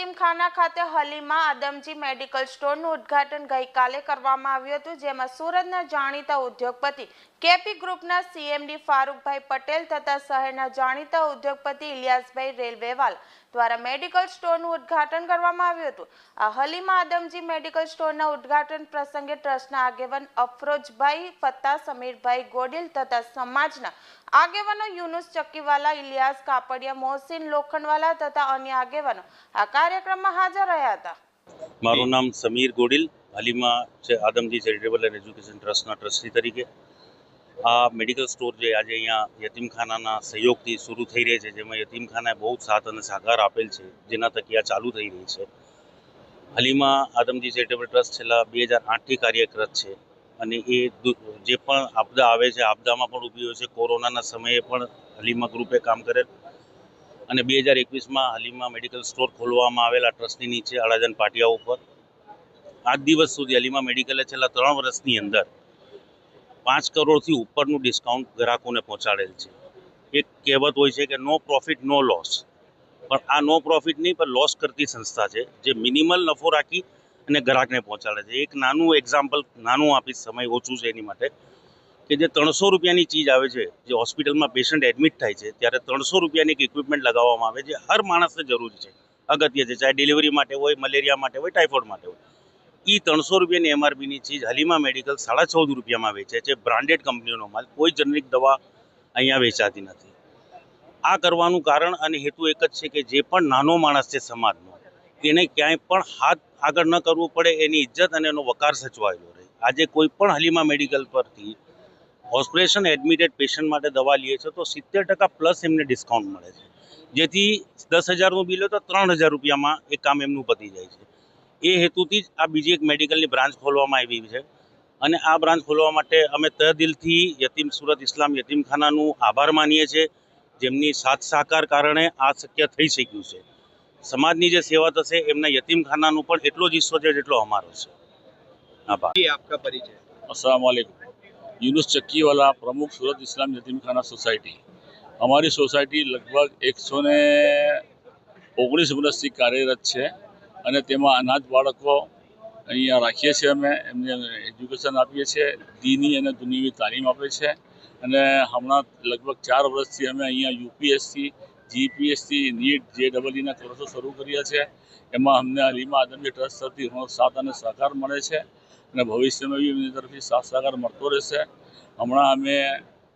યતીમખાના ખાતે હલીમા આદમજી મેડિકલ સ્ટોરનું ઉદ્ઘાટન ગઈકાલે કરવામાં આવ્યું હતું, જેમાં સુરતના જાણીતા ઉદ્યોગપતિ કેપી ગ્રુપના સીએમડી ફારૂકભાઈ પટેલ તથા શહેરના જાણીતા ઉદ્યોગપતિ ઇલિયાસભાઈ રેલવેવાલ દ્વારા મેડિકલ સ્ટોરનું ઉદ્ઘાટન કરવામાં આવ્યું હતું. આ હલીમા આદમજી મેડિકલ સ્ટોરના ઉદ્ઘાટન પ્રસંગે ટ્રસ્ટના આગેવાન અફરોજભાઈ ફત્તા, સમીરભાઈ ગોડિલ તથા સમાજના આગેવાનો યુનુસ ચક્કીવાલા, ઇલિયાસ કાપડિયા, મોહસિન લોખંડવાલા તથા અન્ય આગેવાનો આ કાર્યક્રમમાં હાજર રહ્યા હતા. મારું નામ સમીર ગોડિલ, હાલીમાં છે આદમજી ચેરિટેબલ એન્ડ એજ્યુકેશન ટ્રસ્ટના ટ્રસ્ટી તરીકે. આ મેડિકલ સ્ટોર જે આજે અહીંયા યતીમખાનાના સહયોગથી શરૂ થઈ રહી છે, જેમાં યતીમખાનાએ બહુ સાથ અને સહકાર આપેલ છે, જેના તકી આ ચાલુ થઈ રહી છે. હાલીમાં આદમજી ચેરિટેબલ ટ્રસ્ટ છેલ્લા બે હજાર આઠથી કાર્યરત છે અને એ જે પણ આપદા આવે છે, આપદામાં પણ ઊભી હોય છે, કોરોનાના સમયે પણ હાલીમાં ગ્રુપે કામ કરેલ. અને બે હજાર એકવીસમાં હલીમા મેડિકલ સ્ટોર ખોલવામાં આવેલા ટ્રસ્ટની નીચે અડાજન પાટિયા ઉપર. આજ દિવસ સુધી હલીમા મેડિકલે છેલ્લા ત્રણ વર્ષની અંદર પાંચ કરોડથી ઉપરનું ડિસ્કાઉન્ટ ગ્રાહકોને પહોંચાડેલ છે. એક કહેવત હોય છે કે નો પ્રોફિટ નો લોસ પણ આ નો પ્રોફિટ નહીં, પણ લોસ કરતી સંસ્થા છે, જે મિનિમલ નફો રાખી અને ગ્રાહકને પહોંચાડે છે. એક નાનું એક્ઝામ્પલ નાનું આપીશ સમય ઓછું છે એની માટે. કે જે ત્રણસો રૂપિયાની ચીજ આવે છે, જે હોસ્પિટલમાં પેશન્ટ એડમિટ થાય છે, ત્યારે ત્રણસો રૂપિયાની એક ઇક્વિપમેન્ટ લગાવવામાં આવે છે હર માણસને જરૂર છે. અગત્ય છે, ચાહે ડિલિવરી માટે હોય મલેરિયા માટે હોય ટાઇફોઇડ માટે હોય. એ ત્રણસો રૂપિયાની એમઆરપીની ચીજ હલીમા મેડિકલ સાડા ચૌદ રૂપિયામાં વેચે છે બ્રાન્ડેડ કંપનીનો માલ, કોઈ જનરિક દવા અહીંયા વેચાતી નથી. આ કરવાનું કારણ અને હેતુ એક જ છે કે જે પણ નાનો માણસ છે સમાજનો તેને ક્યાંય પણ હાથ આગળ ન કરવું પડે, એની ઇજ્જત અને એનો વકાર સચવાયેલો રહે. આજે કોઈ પણ હલીમા મેડિકલ પરથી હોસ્પિટેશન એડમિટેડ પેશન્ટ માટે દવા લઈએ છીએ તો સિત્તેર ટકા પ્લસ એમને ડિસ્કાઉન્ટ મળે છે. જેથી દસ હજારનું બિલ હોય તો ત્રણ હજાર રૂપિયામાં એ કામ એમનું પતી જાય છે. એ હેતુથી જ આ બીજી એક મેડિકલની બ્રાન્ચ ખોલવામાં આવી છે. અને આ બ્રાન્ચ ખોલવા માટે અમે તહ દિલથી યતીમ સુરત ઇસ્લામ યતીમખાનાનું આભાર માનીએ છીએ. જેમની સાથ સહકાર કારણે આ શક્ય થઈ શક્યું છે. સમાજની જે સેવા થશે એમના યતીમખાનાનું પણ એટલો જ હિસ્સો છે જેટલો અમારો છે. આભાર. આપકા પરિચય. અસલામ વાલેકુમ. યુનુસ ચક્કીવાલા પ્રમુખ સુરત ઇસ્લામ યતીમખાના સોસાયટી. અમારી સોસાયટી લગભગ એકસો ને ઓગણીસ વર્ષથી કાર્યરત છે અને તેમાં અનાજ બાળકો અહીંયા રાખીએ છીએ અમે, એમને એજ્યુકેશન આપીએ છીએ, દીની અને દુનિયાની તાલીમ આપે છે અને હમણાં લગભગ ચાર વર્ષથી અમે અહીંયા યુપીએસસી, જીપીએસસી, નીટ જે ડબલઈના કોર્સો શરૂ કર્યા છે. એમાં અમને અલીમા આદમી ટ્રસ્ટ તરફથી સાથ અને સહકાર મળે છે. અને ભવિષ્યમાં બી એમની તરફથી સાથ સહકાર મળતો રહેશે. હમણાં અમે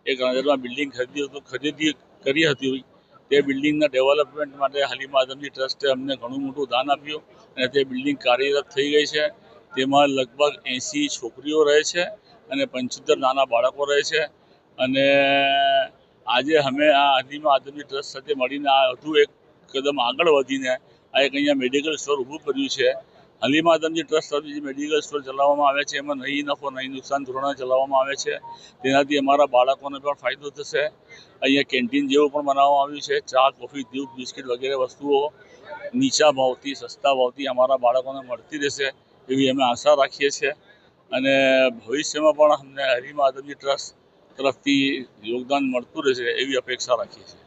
એક નજરમાં બિલ્ડિંગ ખરીદી હતું, ખરીદી કરી હતી. તે બિલ્ડિંગના ડેવલપમેન્ટ માટે હાલીમાં આદમજી ટ્રસ્ટે અમને ઘણું મોટું દાન આપ્યું અને તે બિલ્ડિંગ કાર્યરત થઈ ગઈ છે. તેમાં લગભગ એંસી છોકરીઓ રહે છે અને પંચોતેર નાના બાળકો રહે છે. અને આજે અમે આ હાલીમાં આદમજી ટ્રસ્ટ સાથે મળીને આ વધુ એક કદમ આગળ વધીને આ એક અહીંયા મેડિકલ સ્ટોર ઊભું કર્યું છે. હલીમા આદમજી ટ્રસ્ટ તરફથી મેડિકલ સ્ટોર ચલાવવામાં આવે છે. એમાં નહીં નફો, નહીં નુકસાન ધોરણે ચલાવવામાં આવે છે. તેનાથી અમારા બાળકોને પણ ફાયદો થશે. અહીંયા કેન્ટીન જેવું પણ બનાવવામાં આવ્યું છે. ચા, કોફી, દૂધ, બિસ્કિટ વગેરે વસ્તુઓ નીચા ભાવથી, સસ્તા ભાવથી અમારા બાળકોને મળતી રહેશે એવી અમે આશા રાખીએ છીએ. અને ભવિષ્યમાં પણ અમને હલીમા આદમજી ટ્રસ્ટ તરફથી યોગદાન મળતું રહેશે એવી અપેક્ષા રાખીએ છીએ.